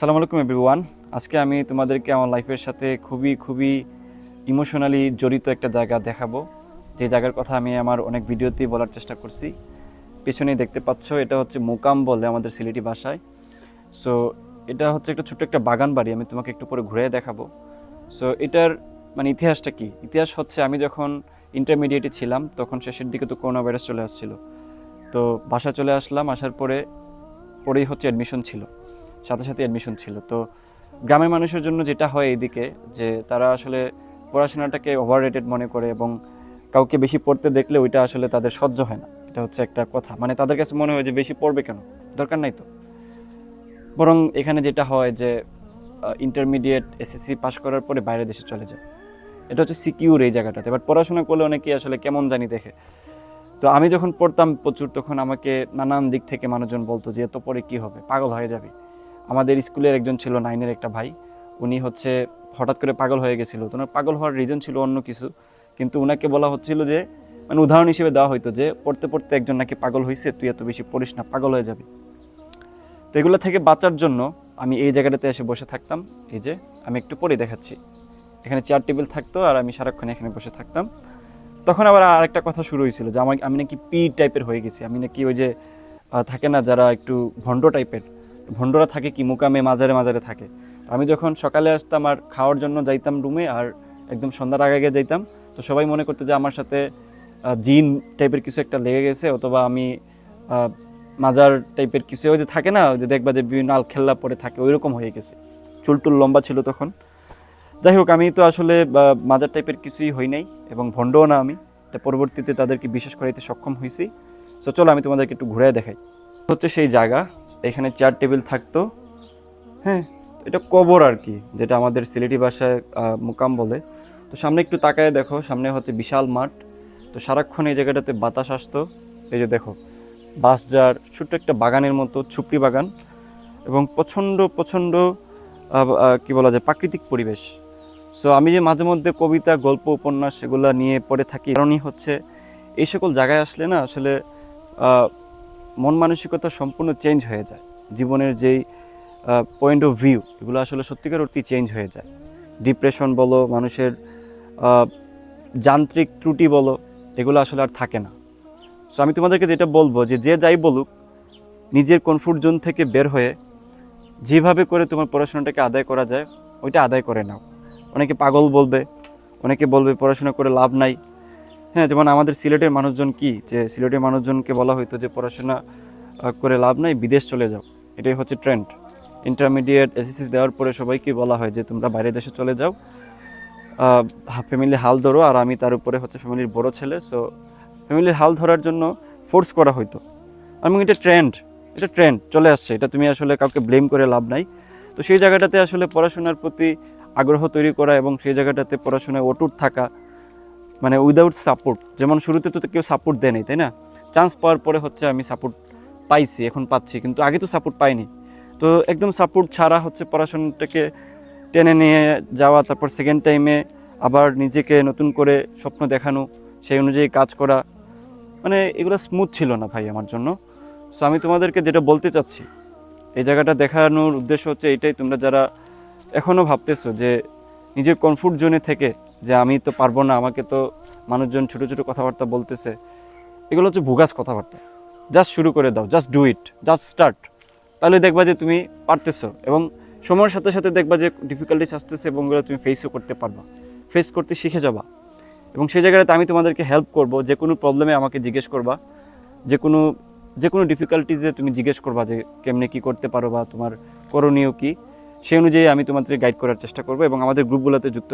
সালাম আলাইকুম এভরিওয়ান আজকে আমি তোমাদেরকে আমার লাইফের সাথে খুবই খুবই ইমোশনালি জড়িত একটা জায়গা দেখাবো। যে জায়গার কথা আমি আমার অনেক ভিডিওতেই বলার চেষ্টা করছি। পেছনেই দেখতে পাচ্ছ, এটা হচ্ছে মোকাম বলে আমাদের সিলেটি ভাষায়। সো এটা হচ্ছে একটা ছোট্ট একটা বাগান বাড়ি, আমি তোমাকে একটু পরে ঘুরে দেখাবো। সো এটার মানে ইতিহাসটা কি? ইতিহাস হচ্ছে আমি যখন ইন্টারমিডিয়েটে ছিলাম, তখন শেষের দিকে তো করোনা ভাইরাস চলে আসছিল। তো বাসা চলে আসলাম, আসার পরে, পরেই হচ্ছে অ্যাডমিশন ছিল। সাথে সাথে অ্যাডমিশন ছিল। তো গ্রামের মানুষের জন্য যেটা হয় এইদিকে যে তারা আসলে পড়াশোনাটাকে ওভার রেটেড মনে করে এবং কাউকে বেশি পড়তে দেখলে ওইটা আসলে তাদের সহ্য হয় না। এটা হচ্ছে একটা কথা। মানে তাদের কাছে মনে হয় যে বেশি পড়বে কেন? দরকার নাই তো। বরং এখানে যেটা হয় যে ইন্টারমিডিয়েট এসএসসি পাস করার পরে বাইরের দেশে চলে যায়। এটা হচ্ছে সিকিউর এই জায়গাটাতে। বাট পড়াশোনা করলে অনেকেই আসলে কেমন জানি দেখে। তো আমি যখন পড়তাম প্রচুর, তখন আমাকে নানান দিক থেকে মানুষজন বলতো যে, এত পরে কী হবে? পাগল হয়ে যাবে। আমাদের স্কুলের একজন ছিল নাইনের একটা ভাই। উনি হচ্ছে হঠাৎ করে পাগল হয়ে গেছিল। তো পাগল হওয়ার রিজন ছিল অন্য কিছু। কিন্তু ওনাকে বলা হচ্ছিল যে মানে উদাহরণ হিসেবে দেওয়া হইতো যে, পড়তে পড়তে একজন নাকি পাগল হয়েছে তুই এত বেশি পড়িস না, পাগল হয়ে যাবি। তো এগুলো থেকে বাঁচার জন্য আমি এই জায়গাটাতে এসে বসে থাকতাম। এই যে, আমি একটু পরে দেখাচ্ছি। এখানে চেয়ার টেবিল থাকতো আর আমি সারাক্ষণ এখানে বসে থাকতাম। তখন আবার আরেকটা কথা শুরু হয়েছিল যে আমি নাকি পি টাইপের হয়ে গেছি। আমি নাকি ওই যে থাকে না যারা একটু ভণ্ড টাইপের ভণ্ডরা থাকে কি, মুকামে, মাজারে মাজারে থাকে। আমি যখন সকালে আসতাম আর খাওয়ার জন্য যাইতাম রুমে আর একদম সন্ধ্যার আগে আগে যাইতাম, তো সবাই মনে করতো যে আমার সাথে জিন টাইপের কিছু একটা লেগে গেছে, অথবা আমি মাজার টাইপের কিছু, ওই যে থাকে না যে দেখবা যে বিভিন্ন আল খেল্লা পরে থাকে ওই রকম হয়ে গেছে। চুলটুল লম্বা ছিল তখন। যাই হোক, আমি তো আসলে মাজার টাইপের কিছুই হই নাই, এবং ভণ্ডও না আমি। পরবর্তীতে তাদেরকে বিশেষ করাইতে সক্ষম হয়েছি তো চলো, আমি তোমাদেরকে একটু ঘুরে দেখাই। হচ্ছে সেই জায়গা। এখানে চেয়ার টেবিল থাকতো। হ্যাঁ এটা কবর আর কি, যেটা আমাদের সিলেটি ভাষায় মুকাম বলে। তো সামনে একটু তাকায় দেখো, সামনে হচ্ছে বিশাল মাঠ। তো সারাক্ষণ এই জায়গাটাতে বাতাস আসতো। এই যে দেখো বাস যার, ছোট্ট একটা বাগানের মতো ছুপড়ি বাগান। এবং প্রচণ্ড প্রচণ্ড কি বলা যায়, প্রাকৃতিক পরিবেশ। সো আমি যে মাঝে মধ্যে কবিতা, গল্প, উপন্যাস সেগুলো নিয়ে পড়ে থাকি, কারণই হচ্ছে এই সকল জায়গায় আসলে না, আসলে মন মানসিকতা সম্পূর্ণ চেঞ্জ হয়ে যায়। জীবনের যেই পয়েন্ট অফ ভিউ এগুলো আসলে সত্যিকার অর্থেই চেঞ্জ হয়ে যায়। ডিপ্রেশন বলো, মানুষের যান্ত্রিক ত্রুটি বলো, এগুলো আসলে আর থাকে না। সো আমি তোমাদেরকে যেটা বলব যে যে যাই বলুক, নিজের কমফোর্ট জোন থেকে বের হয়ে, যেভাবে করে তোমার পড়াশোনাটাকে আদায় করা যায়, ওইটা আদায় করে নাও। অনেকে পাগল বলবে, অনেকে বলবে পড়াশোনা করে লাভ নাই হ্যাঁ যেমন আমাদের সিলেটের মানুষজন কি? যে সিলেটের মানুষজনকে বলা হতো যে পড়াশোনা করে লাভ নাই, বিদেশ চলে যাও। এটাই হচ্ছে ট্রেন্ড ইন্টারমিডিয়েট এসএসসি দেওয়ার পরে সবাইকে বলা হয় যে তোমরা বাইরের দেশে চলে যাও। ফ্যামিলি হাল ধরো, আর আমি তার উপরে হচ্ছে ফ্যামিলির বড় ছেলে। সো ফ্যামিলির হাল ধরার জন্য ফোর্স করা হতো এবং এটা ট্রেন্ড এটা ট্রেন্ড চলে আসছে। এটা তুমি আসলে কাউকে ব্লেম করে লাভ নাই। তো সেই জায়গাটাতে আসলে পড়াশোনার প্রতি আগ্রহ তৈরি করা এবং সেই জায়গাটাতে পড়াশোনায় অটুট থাকা মানে উইদাউট সাপোর্ট যেমন শুরুতে তো কেউ সাপোর্ট দেয়নি তাই না? চান্স পাওয়ার পরে হচ্ছে আমি সাপোর্ট পাইছি, এখন পাচ্ছি, কিন্তু আগে তো সাপোর্ট পাইনি। তো একদম সাপোর্ট ছাড়া হচ্ছে পড়াশোনাটাকে টেনে নিয়ে যাওয়া, তারপর সেকেন্ড টাইমে আবার নিজেকে নতুন করে স্বপ্ন দেখানো, সেই অনুযায়ী কাজ করা মানে এগুলো স্মুথ ছিল না ভাই আমার জন্য। সো আমি তোমাদেরকে যেটা বলতে চাচ্ছি, এই জায়গাটা দেখানোর উদ্দেশ্য হচ্ছে এটাই, তোমরা যারা এখনও ভাবতেছো যে নিজের কমফোর্ট জোনে থেকে যে আমি তো পারব না, আমাকে তো মানুষজন ছোটো ছোটো কথাবার্তা বলতেছে। এগুলো হচ্ছে ভুগাস কথাবার্তা। জাস্ট শুরু করে দাও just do it just start তাহলে দেখবা যে তুমি পারতেছো এবং সময়ের সাথে সাথে দেখবা যে ডিফিকাল্টিস আসতেছে এবং ওগুলো তুমি ফেসও করতে পারবা। ফেস করতে শিখে যাবা। এবং সেই জায়গাটাতে আমি তোমাদেরকে হেল্প করব, যে কোনো প্রবলেমে আমাকে জিজ্ঞেস করবা, যে কোনো যে কোনো ডিফিকাল্টিজে তুমি জিজ্ঞেস করবা যে কেমনে কি করতে পারো বা তোমার করণীয় কি। সেই অনুযায়ী আমি তোমাদের গাইড করার চেষ্টা করব এবং আমাদের গ্রুপগুলোতে যুক্ত